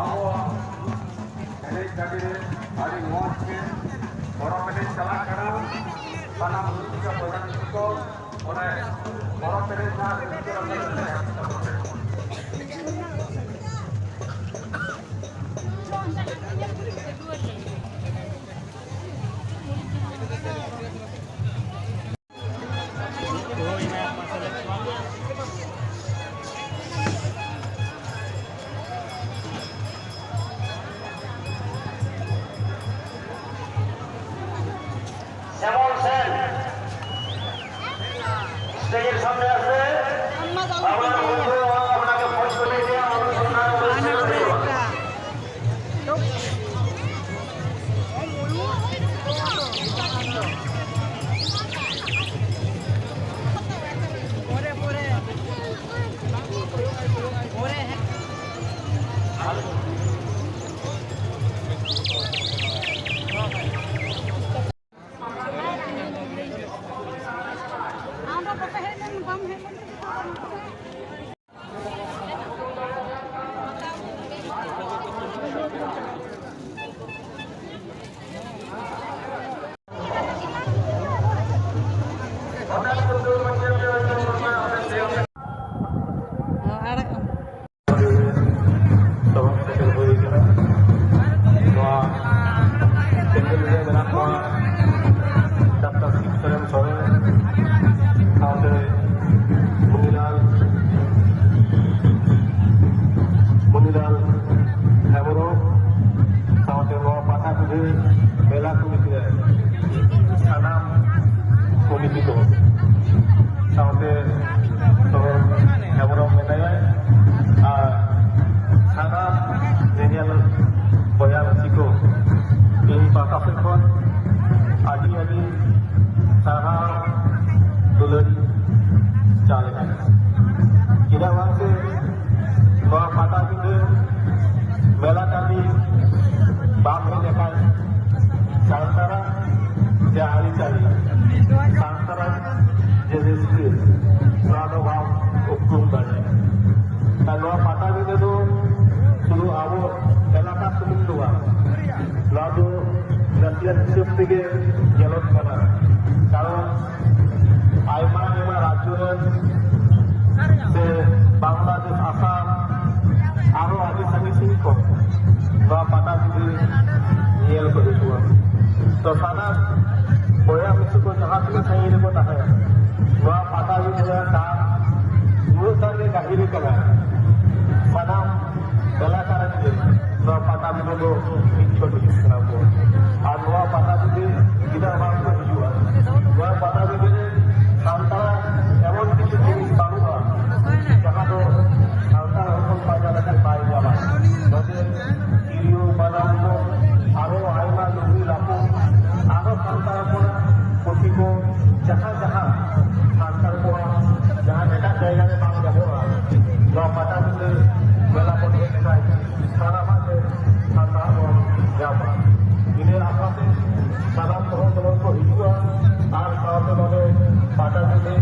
ᱟᱵᱚᱣᱟᱜ ᱮᱱᱮᱡ ᱥᱮᱨᱮᱧ ᱟᱹᱰᱤ ᱢᱚᱡᱽ ᱜᱮ ᱯᱚᱨᱚᱵᱽ ᱮᱱᱮᱡ ᱪᱟᱞᱟᱜ ᱠᱟᱱᱟ ᱥᱟᱱᱟᱢ ᱨᱩᱥᱤᱠᱟ ᱵᱚᱭᱦᱟ ᱢᱤᱥᱤ ᱠᱚ ᱚᱱᱮ ᱯᱚᱨᱚᱵᱽ ᱮᱱᱮᱡ ᱡᱟᱦᱟᱸ ᱨᱟᱹᱥᱠᱟᱹ ᱨᱚᱢᱚᱡ ᱛᱮ ᱮᱦᱚᱵ ᱛᱟᱵᱚᱱ শ্যামল সেন। স্টেজের সামনে আসবে। है पाटील यांनी सारा दुलरी चालक आहे गेल्या वर्षे माता तिथे मेला काही बाप हे देखाय सांगताना त्या आळीच आहे सांगताना जे এটার হিসেব থেকে গেলত ফেলা কারণ আইমা আইমা রাজ্যের যে বাংলাদেশ আসাম, আরও আগে সাগে সিং বা পাতা যদি নিয়েল করে দেওয়া তো সাদা বয়া মিশু কো জাহা থেকে সাই রেবো তাহে বা পাতা যদি যা তা পুরো সাগে গাহিরে কলা সাদা বেলা কারণ বা পাতা মিলো মিছ ছোট কিছু আর খাওয়াতে হবে পাটা দিলে